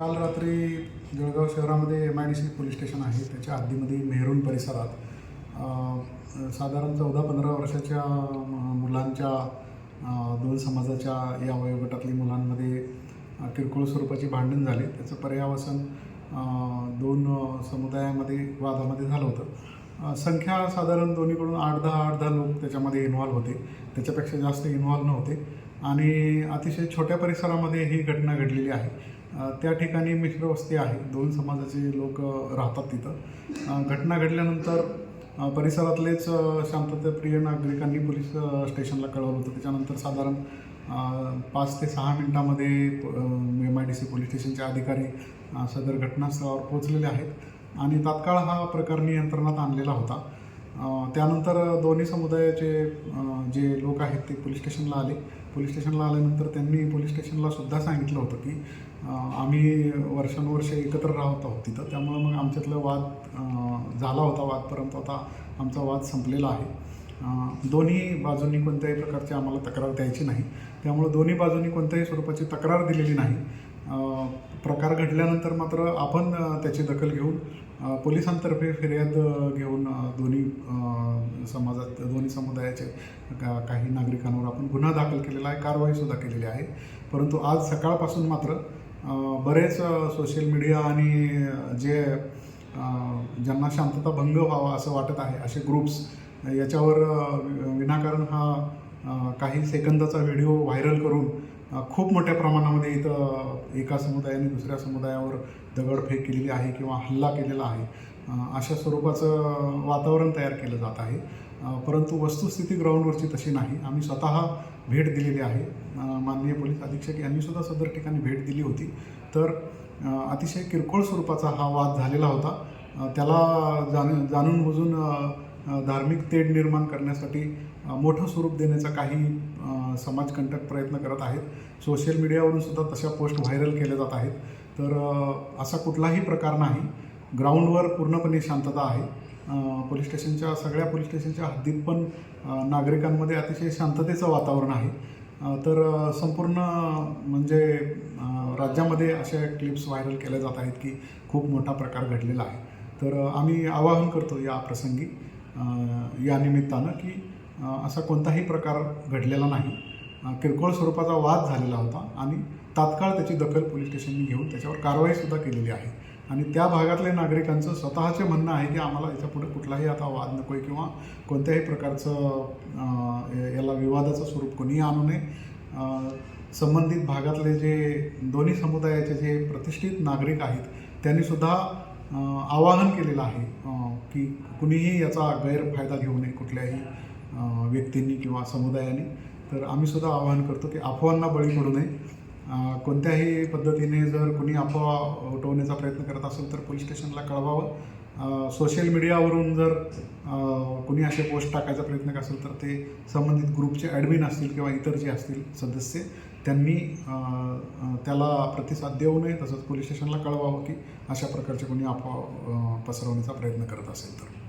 काल रात्री जळगाव शहरामध्ये M I D C police station आहे. त्याच्या हद्दीमध्ये मेहरून परिसरात साधारण चौदा पंधरा वर्षाच्या मुलांच्या दोन समाजाच्या या वयोगटातली मुलांमध्ये किरकोळ स्वरूपाची भांडण झाले. त्याचं पर्यावसन दोन समुदायामध्ये वादामध्ये झालं होतं. संख्या साधारण दोन्हीकडून आठ दहा आठ दहा लोक त्याच्यामध्ये इन्व्हॉल्व होते. त्याच्यापेक्षा जास्त इन्व्हॉल्व नव्हते. आणि अतिशय छोट्या परिसरामध्ये ही घटना घडलेली आहे. त्या ठिकाणी मिश्रवस्ती आहे. दोन समाजाचे लोक राहतात तिथं. घटना घडल्यानंतर परिसरातलेच शांततेप्रिय शांतताप्रिय नागरिकांनी पोलीस स्टेशनला कळवलं होतं. त्याच्यानंतर साधारण पाच ते सहा मिनिटामध्ये M I D C police स्टेशनचे अधिकारी सदर घटनास्थळावर पोहोचलेले आहेत. आणि तात्काळ हा प्रकार नियंत्रणात आणलेला होता. त्यानंतर दोन्ही समुदायाचे जे लोक आहेत ते पोलीस स्टेशनला आले. पोलीस स्टेशनला आल्यानंतर त्यांनी पोलीस स्टेशनला सुद्धा सांगितलं होतं की आम्ही वर्षानुवर्ष एकत्र राहत आहोत तिथं. त्यामुळं मग आमच्यातलं वाद झाला होता वाद परंतु आता आमचा वाद संपलेला आहे. दोन्ही बाजूंनी कोणत्याही प्रकारची आम्हाला तक्रार द्यायची नाही. त्यामुळे दोन्ही बाजूंनी कोणत्याही स्वरूपाची तक्रार दिलेली नाही. प्रकार घडल्यानंतर मात्र आपण त्याची दखल घेऊन पोलिसांतर्फे फिर्याद घेऊन दोन्ही समाजात दोन्ही समुदायाचे का- काही नागरिकांवर आपण गुन्हा दाखल केलेला आहे कारवाईसुद्धा केलेली आहे. परंतु आज सकाळपासून मात्र बरेच सोशल मीडिया आणि जे ज्यांना शांतता भंग व्हावा असं वाटत आहे असे ग्रुप्स याच्यावर विनाकारण हा काही सेकंदाचा व्हिडिओ व्हायरल करून खूप मोठ्या प्रमाणामध्ये इथं एका समुदायाने दुसऱ्या समुदायावर दगडफेक केलेली आहे किंवा हल्ला केलेला आहे. अशा स्वरूपाचं वातावरण तयार केलं जात आहे. परंतु वस्तुस्थिती ग्राउंडवरची तशी नाही. आम्ही स्वतः भेट दिलेली आहे. माननीय पोलीस अधीक्षक यांनीसुद्धा सदर ठिकाणी भेट दिली होती. तर अतिशय किरकोळ स्वरूपाचा हा वाद झालेला होता. त्याला जाण जाणून बुजून धार्मिक तेढ निर्माण करण्यासाठी मोठं स्वरूप देण्याचा काही समाजकंटक प्रयत्न करत आहेत. सोशल मीडियावरून सुद्धा तशा पोस्ट व्हायरल केल्या जात आहेत. तर असा कुठलाही प्रकार नाही. ग्राउंडवर पूर्णपणे शांतता आहे. पोलीस स्टेशनच्या सगळ्या पोलीस स्टेशनच्या हद्दीत पण नागरिकांमध्ये अतिशय शांततेचं वातावरण आहे. तर संपूर्ण म्हणजे राज्यामध्ये अशा क्लिप्स व्हायरल केल्या जात आहेत की खूप मोठा प्रकार घडलेला आहे. तर आम्ही आवाहन करतो या प्रसंगी या निमित्तानं की असा कोणताही प्रकार घडलेला नाही. किरकोळ स्वरूपाचा वाद झालेला होता आणि तात्काळ त्याची दखल पोलीस स्टेशनने घेऊन त्याच्यावर कारवाईसुद्धा केलेली आहे. आणि त्या भागातल्या नागरिकांचं स्वतःचे म्हणणं आहे की आम्हाला याच्यापुढे कुठलाही आता वाद नको आहे किंवा कोणत्याही प्रकारचं याला विवादाचं स्वरूप कोणीही आणू नये. संबंधित भागातले जे दोन्ही समुदायाचे जे प्रतिष्ठित नागरिक आहेत त्यांनीसुद्धा आवाहन केलेलं आहे की कुणीही याचा गैरफायदा घेऊ नये कुठल्याही व्यक्तींनी किंवा समुदायाने. तर आम्ही सुद्धा आवाहन करतो की अफवांना बळी पडू नये. कोणत्याही पद्धतीने जर कुणी अफवा उठवण्याचा प्रयत्न करत असेल तर पोलीस स्टेशनला कळवावं. सोशल मीडियावरून जर कुणी असे पोस्ट टाकायचा प्रयत्न करत असेल तर ते संबंधित ग्रुपचे ॲडमिन असतील किंवा इतर जे असतील सदस्य त्यांनी त्याला प्रतिसाद देऊ नये. तसंच पोलीस स्टेशनला कळवावं की अशा प्रकारचे कोणी अफवा पसरवण्याचा प्रयत्न करत असेल तर.